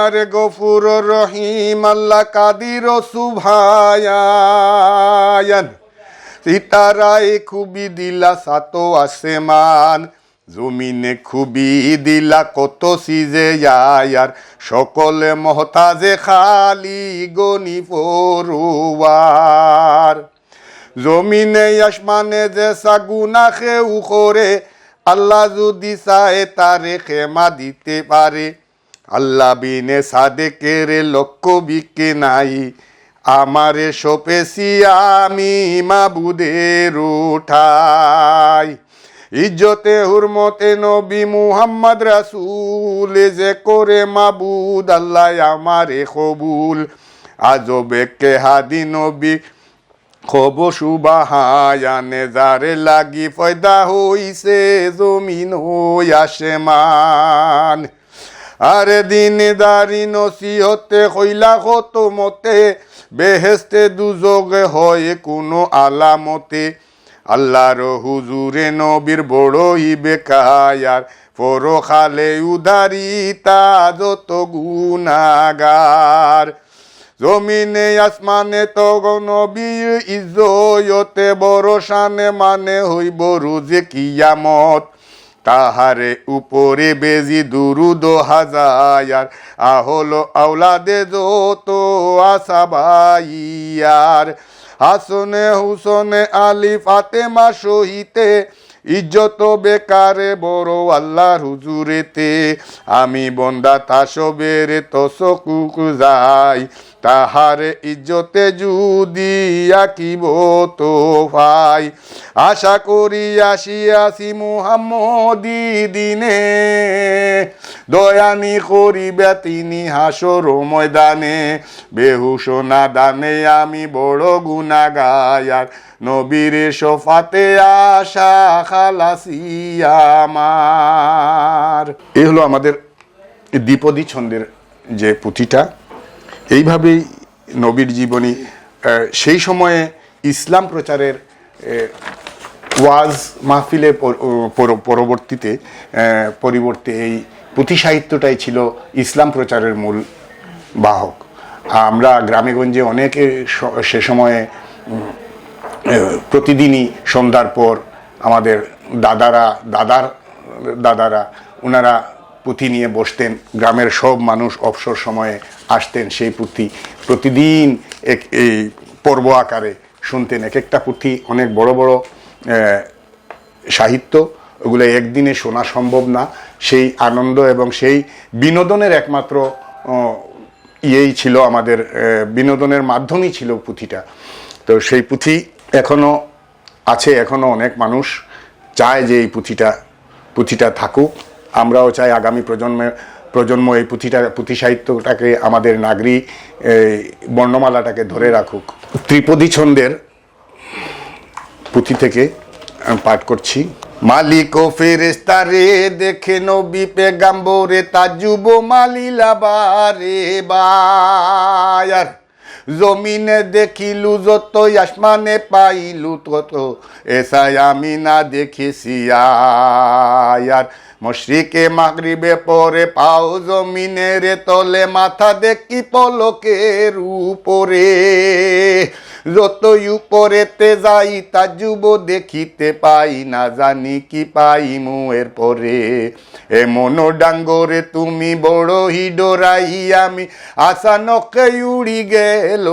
আরে গফুর রহিম আল্লাহ কাদির সুভায়ান। সিতারায় খুবই দিলা সাতো আসমান, জমিনে খুবই দিলা কত সিজে আর সকলে মহতাজে খালি গনি পড়ুয়ার। জমিনে আসমানে যে সাগুনা খেউ করে আল্লাহ যদি চায় তারে খেমা দিতে পারে। আল্লাহ বিনে সাদেকের লক্ষ্য বিকে নাই। আমারে সপেছি আমি মাবুদের উঠাই। ইজ্জতে, হুরমতে নবী মুহাম্মদ রাসূল, যে করে মাবুদ আল্লাহ আমারে কবুল। আজবে কে হাদি নবী খব সুবাহায়ানে যারে লাগি ফয়দা হইছে, জমিন হই আসেমান আরে দিন দারি নসিহতে হইলা কত মতে বেহেস্তে দুযোগে হয় কোনো আলামতে। আল্লাহর হুজুরে নবীর বড়ই বেকায়ার পরখালে উদারি তা যত গুনাগার। জমিনে আসমানে তো নবী ইজয়তে বড় শানে মানে হইব রুজে কিয়ামত। তাহারে উপরে বেজি দুরুদ হাজার আহল আওলাদে যত আশা ভাইয়ার। হাসনে হুসনে আলী ফাতেমা সহিতে ইজ্জত বেকারে বড় আল্লাহর হুজুরেতে। আমি বন্দা তাসবের তসকুক যাই তাহারে ইজ্জতে জুদি আকিব তো ভাই আশা করি আসিয়াছি মুহাম্মদি দিনে। দয়ানি করিবে তিনি হাসর ময়দানে বেহুসোনা দানে আমি বড় গুণা গায়ার নবীর সোফাতে আশা খালাসি আমার। এ হলো আমাদের দ্বিপদী ছন্দের যে পুঁথিটা। এইভাবেই নবীর জীবনী সেই সময়ে ইসলাম প্রচারের ওয়াজ মাহফিলে পর- পর- পরবর্তীতে পরিবর্তে এই পুঁথি সাহিত্যটাই ছিল ইসলাম প্রচারের মূল বাহক। আমরা গ্রামেগঞ্জে অনেকে সে সময়ে প্রতিদিনই সন্ধ্যার পর আমাদের দাদারা, দাদার, দাদারা ওনারা পুঁথি নিয়ে বসতেন। গ্রামের সব মানুষ অবসর সময়ে আসতেন সেই পুঁথি। প্রতিদিন এক এই পর্ব আকারে শুনতেন। এক একটা পুঁথি অনেক বড় বড় সাহিত্য। ওগুলো একদিনে শোনা সম্ভব না। সেই আনন্দ এবং সেই বিনোদনের একমাত্র ইয়েই ছিল আমাদের বিনোদনের মাধ্যমই ছিল পুঁথিটা। তো সেই পুঁথি এখনও আছে, এখনও অনেক মানুষ চায় যে এই পুঁথিটা পুঁথিটা থাকুক। আমরাও চাই আগামী প্রজন্মের প্রজন্ম এই পুঁথিটা, পুঁথি সাহিত্যটাকে আমাদের নাগরী বর্ণমালাটাকে ধরে রাখুক। ত্রিপদী ছন্দের পুঁথি থেকে পাঠ করছি। মালিক ও ফেরেস্তারে দেখে নবী পেগাম্বরে, তাজুব মালিলা বারে বায়ার। জমিনে দেখিলু যত, আসমানে পাইলু তত। এসাই আমি না দেখেছি আর মশরিকে মাগরিবে পরে পাও জমিনের তলে, মাথা দেখি পলকের উপরে। যতই উপরেতে যাই, তা যুব দেখিতে পাই, না জানি কি পাই মুয়ের পরে। এমন ডাঙ্গরে তুমি বড় হিডোরাই, আমি আশা নকে উড়ি গেল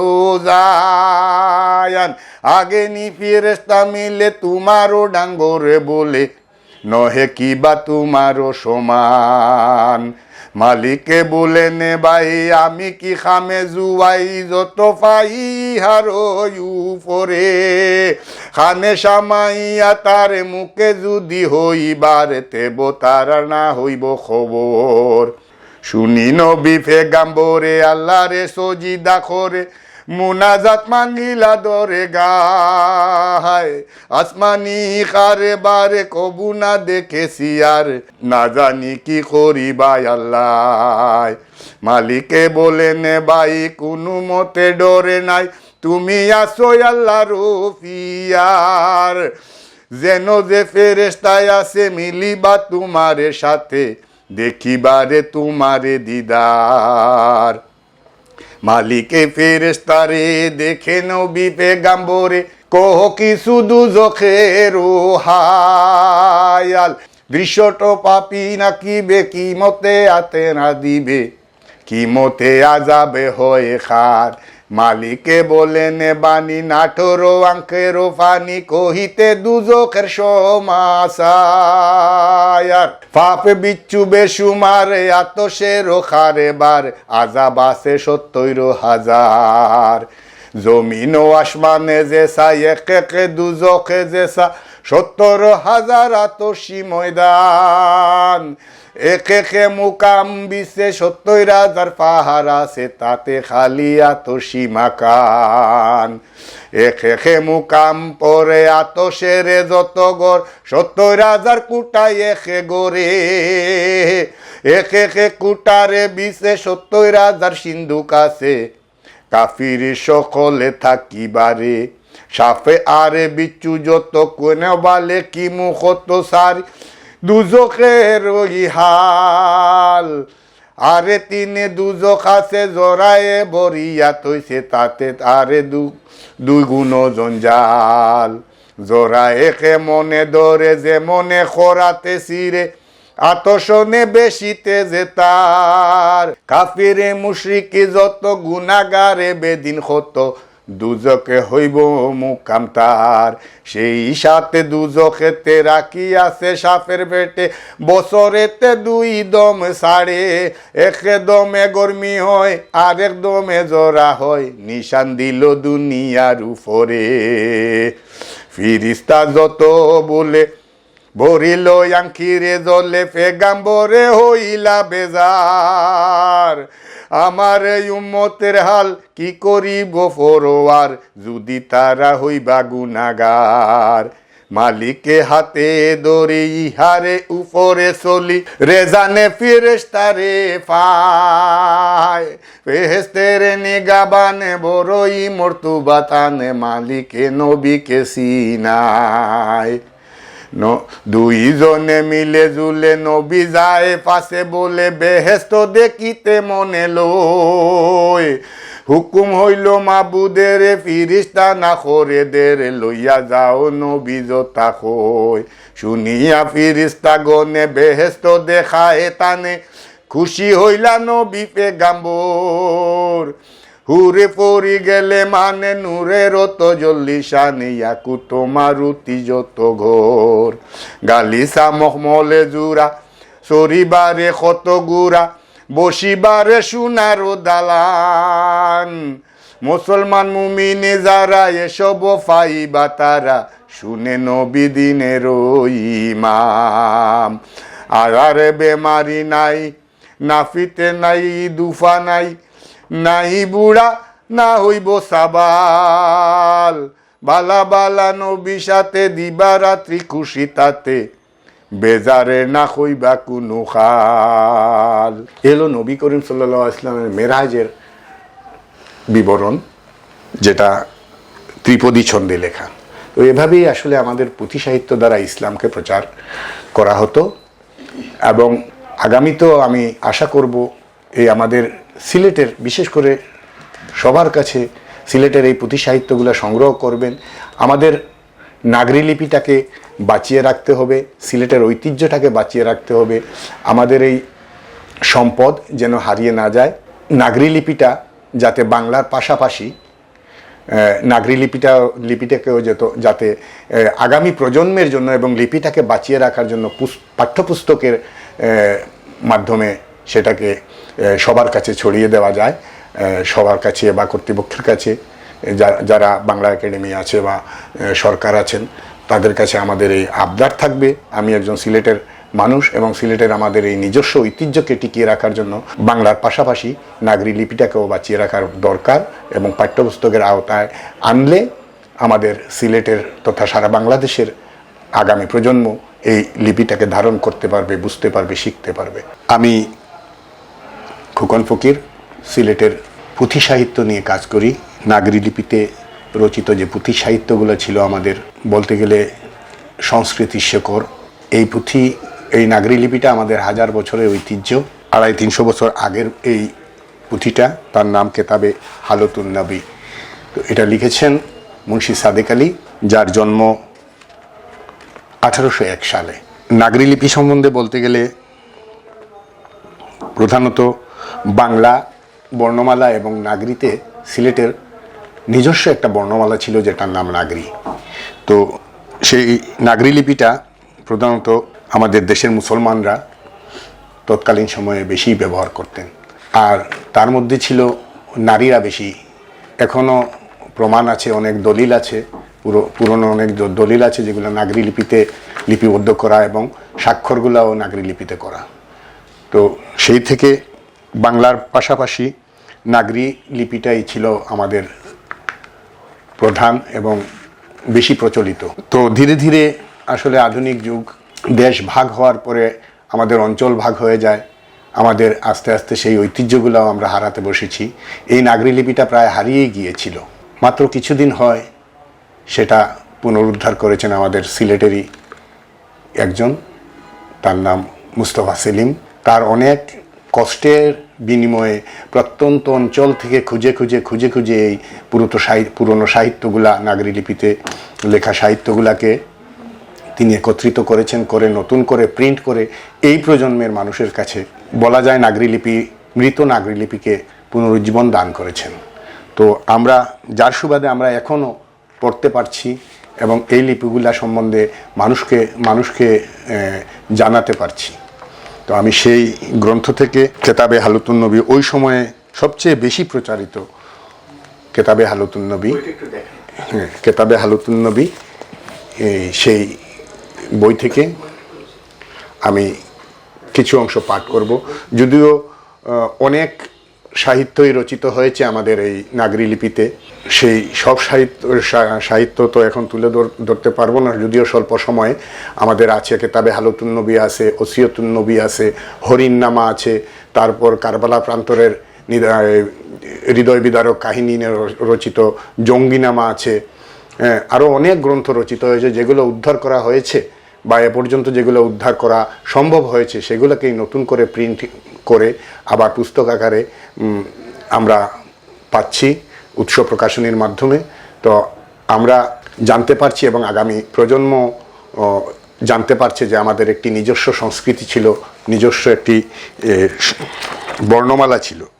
যায়ান। আগে নি ফিরেস্তা মিলে তোমারও ডাঙ্গরে বলে, নহে কি বা তোমারও সমান। মালিকে বলে নে ভাই, আমি কি খামে জুয়াই, যত ফাই হারু পরে খানে সামাইয়া তার মুখে যদি হইবার তেব তার না হইব খবর। শুনি নবী ফেগাম্বরে আল্লাহ রে সজিদা করে মুনাজাত মাঙ্গিলা দরে গায় আসমানি খারে বারে কবু না দেখেছি আর, না জানি কি করিবাই আল্লাহ। মালিকে বলে নে ভাই, কোনো মতে ডরে নাই। তুমি আসো আল্লাহ রফিয়ার। যেন যে ফেরেস্তায় আছে, মিলিবা তোমার সাথে, দেখিবারে তোমারে দিদার। মালিকে ফেরেস্তারে দেখে নবী পেগাম্বরে কহ কি শুধু জখের হায়াল। দৃশ্যট পাপি নাকি বে কি মতে আতে না দিবে? কি মতে আজাবে হয় খার। মালিকে বলেন, বাণী নাঠরো আঙ্কেরো ফানি কহিতে দুজখের সমাসায়ার পাপ বিচ্ছু বেসুমারে আতসের খারে বার, আজাব আছে সত্তর হাজার। জমিন ও আসমানে জেসা এক দুজখে জেসা সত্তর হাজার আতসি ময়দান। এক একে মুকাম বিশে সত্তর হাজার পাহাড় আছে, তাতে খালি আতসি মাকান। এক একে মুকাম পরে আতসেরে যত গর সত্তর হাজার কুটাই একে গরে এক একে কুটারে বিশে সত্তর হাজার সিন্ধুক আছে, কাফির সকলে থাকিবারে। সাফে আরে বিচ্ছু যত কোনে বালে কি মুখত সারি? দুজখের ওই হাল। আরে তিনে দুজখ আছে জরায়ে বরিয়া তৈছে তাতে আরে দু, দুই গুণ জঞ্জাল জরায়ে একে মনে ধরে যে মনে খরাতে সিরে আতসনে বেশিতে যে তার। কাফিরে মুশরিকি যত গুনাগারে বেদিন হত দুজকে হইব মুকাম তার সেই সাথে দুজকেতে রাখি আছে সাপের পেটে বছরেতে দুই দম সাড়ে এক দমে গরমি হয় আর এক দমে জরা হয়। নিশান দিল দুনিয়ার উপরে। ফিরিস্তা যত বলে, ভরিল আঙ্কিরে জলে, ফেগাম্বরে হইলা বেজার। আমার এই উম্মতের হাল কি করিব ফরোয়ার? যদি তারা হইবা গুনাগার। মালিকে হাতে দরে ইহারে উপরে চলি, রেজানে ফিরেস্তারে পায়। ফেহেস্তের নিগাবানে বড়ই মর্তুবাতানে, মালিকে নবীকে সিনায়। দুইজনে মিলে জুলে নবী যায় পাশে বলে বেহেস্ত দেখিতে মনে লই। হুকুম হইল মাবুদের, ফিরিস্তা না করে দের লইয়া যাও নবী জোতা কই। শুনিয়া ফিরিস্তা গনে বেহেস্ত দেখায় তানে, খুশি হইলা নবী পেগাম্বর হুরে পরি গেলে মানে নূরের তো জল্লিশানে ইয়াকু তোমার রুতি যত ঘোর। গালিসা মখমলে জুরা, সরিবারে কত গুড়া বসিবারে সোনার দালান। মুসলমান মুমিনে যারা এসব ফাইবা, তারা শুনে নবী দিনের ইমাম। আরে বেমারি নাই, নাফিতে নাই, দুফা নাই নাই বুড়া, না হইব সাবাল। বালা বালা নবী সাথে দিবা রাত্রি খুশি তাতে, বেজারে না হইবা কোনো খাল। এলো নবী করিম সাল্লাহ ইসলামের মেরাজের বিবরণ, যেটা ত্রিপদী ছন্দে লেখা। তো এভাবেই আসলে আমাদের পুঁথি সাহিত্য দ্বারা ইসলামকে প্রচার করা হতো। এবং আগামীতেও আমি আশা করব এই আমাদের সিলেটের, বিশেষ করে সবার কাছে সিলেটের এই পুঁথি সাহিত্যগুলো সংগ্রহ করবেন। আমাদের নাগরী লিপিটাকে বাঁচিয়ে রাখতে হবে, সিলেটের ঐতিহ্যটাকে বাঁচিয়ে রাখতে হবে। আমাদের এই সম্পদ যেন হারিয়ে না যায়। নাগরী লিপিটা যাতে বাংলার পাশাপাশি নাগরী লিপিটা লিপিটাকেও যেত, যাতে আগামী প্রজন্মের জন্য এবং লিপিটাকে বাঁচিয়ে রাখার জন্য পুস- পাঠ্যপুস্তকের মাধ্যমে সেটাকে সবার কাছে ছড়িয়ে দেওয়া যায় সবার কাছে বা কর্তৃপক্ষের কাছে। যারা বাংলা একাডেমি আছে বা সরকার আছেন, তাদের কাছে আমাদের এই আবদার থাকবে। আমি একজন সিলেটের মানুষ এবং সিলেটের আমাদের এই নিজস্ব ঐতিহ্যকে টিকিয়ে রাখার জন্য বাংলার পাশাপাশি নাগরী লিপিটাকেও বাঁচিয়ে রাখার দরকার এবং পাঠ্যপুস্তকের আওতায় আনলে আমাদের সিলেটের তথা সারা বাংলাদেশের আগামী প্রজন্ম এই লিপিটাকে ধারণ করতে পারবে, বুঝতে পারবে, শিখতে পারবে। আমি খোকন ফকির, সিলেটের পুঁথি সাহিত্য নিয়ে কাজ করি। নাগরী লিপিতে রচিত যে পুঁথি সাহিত্যগুলো ছিল আমাদের, বলতে গেলে সংস্কৃতি শেকড় এই পুঁথি, এই নাগরী লিপিটা আমাদের হাজার বছরের ঐতিহ্য। আড়াই তিনশো বছর আগের এই পুঁথিটা, তার নাম কেতাবে হালতুন নবী। তো এটা লিখেছেন মুন্সি সাদেক আলী, যার জন্ম আঠারোশো এক সালে। নাগরী লিপি সম্বন্ধে বলতে গেলে প্রধানত বাংলা বর্ণমালা এবং নাগরীতে সিলেটের নিজস্ব একটা বর্ণমালা ছিল যেটার নাম নাগরী। তো সেই নাগরী লিপিটা প্রধানত আমাদের দেশের মুসলমানরা তৎকালীন সময়ে বেশি ব্যবহার করতেন। আর তার মধ্যে ছিল নারীরা বেশি। এখনও প্রমাণ আছে, অনেক দলিল আছে, পুরো পুরনো অনেক দলিল আছে যেগুলো নাগরী লিপিতে লিপিবদ্ধ করা এবং স্বাক্ষরগুলোও নাগরী লিপিতে করা। তো সেই থেকে বাংলার পাশাপাশি নাগরী লিপিটাই ছিল আমাদের প্রধান এবং বেশি প্রচলিত। তো ধীরে ধীরে আসলে আধুনিক যুগ, দেশ ভাগ হওয়ার পরে আমাদের অঞ্চল ভাগ হয়ে যায়। আমাদের আস্তে আস্তে সেই ঐতিহ্যগুলোও আমরা হারাতে বসেছি। এই নাগরী লিপিটা প্রায় হারিয়ে গিয়েছিল। মাত্র কিছুদিন হয় সেটা পুনরুদ্ধার করেছেন আমাদের সিলেটেরই একজন, তার নাম মুস্তফা সেলিম। তার অনেক কষ্টের বিনিময়ে প্রত্যন্ত অঞ্চল থেকে খুঁজে খুঁজে খুঁজে খুঁজে এই পুরোতো সাহিত্য পুরনো সাহিত্যগুলা, নাগরী লিপিতে লেখা সাহিত্যগুলাকে তিনি একত্রিত করেছেন, করে নতুন করে প্রিন্ট করে এই প্রজন্মের মানুষের কাছে বলা যায় নাগরী লিপি, মৃত নাগরী লিপিকে পুনরুজ্জীবন দান করেছেন। তো আমরা, যার সুবাদে আমরা এখনও পড়তে পারছি এবং এই লিপিগুলা সম্বন্ধে মানুষকে মানুষকে জানাতে পারছি। তো আমি সেই গ্রন্থ থেকে কেতাবে হালুতুন নবী ওই সময়ে সবচেয়ে বেশি প্রচারিত কেতাবে হালুতুন নবী হ্যাঁ, কেতাবে হালুতুন নবী সেই বই থেকে আমি কিছু অংশ পাঠ করব। যদিও অনেক সাহিত্যই রচিত হয়েছে আমাদের এই নাগরী লিপিতে। সেই সব সাহিত্য সাহিত্য তো এখন তুলে ধর- ধরতে পারব না, যদিও স্বল্প সময়ে আমাদের আছে কেতাবে হালতুন নবী আছে, ওসিয়তুন নবী আছে হরিণনামা আছে, তারপর কারবালা প্রান্তরের হৃদয় বিদারক কাহিনী রচিত জঙ্গিনামা আছে। আরও অনেক গ্রন্থ রচিত হয়েছে যেগুলো উদ্ধার করা হয়েছে, বা এ পর্যন্ত যেগুলো উদ্ধার করা সম্ভব হয়েছে, সেগুলোকেই নতুন করে প্রিন্ট করে আবার পুস্তক আকারে আমরা পাচ্ছি উৎস প্রকাশনীর মাধ্যমে। তো আমরা জানতে পারছি এবং আগামী প্রজন্ম জানতে পারছে যে আমাদের একটি নিজস্ব সংস্কৃতি ছিল, নিজস্ব একটি বর্ণমালা ছিল।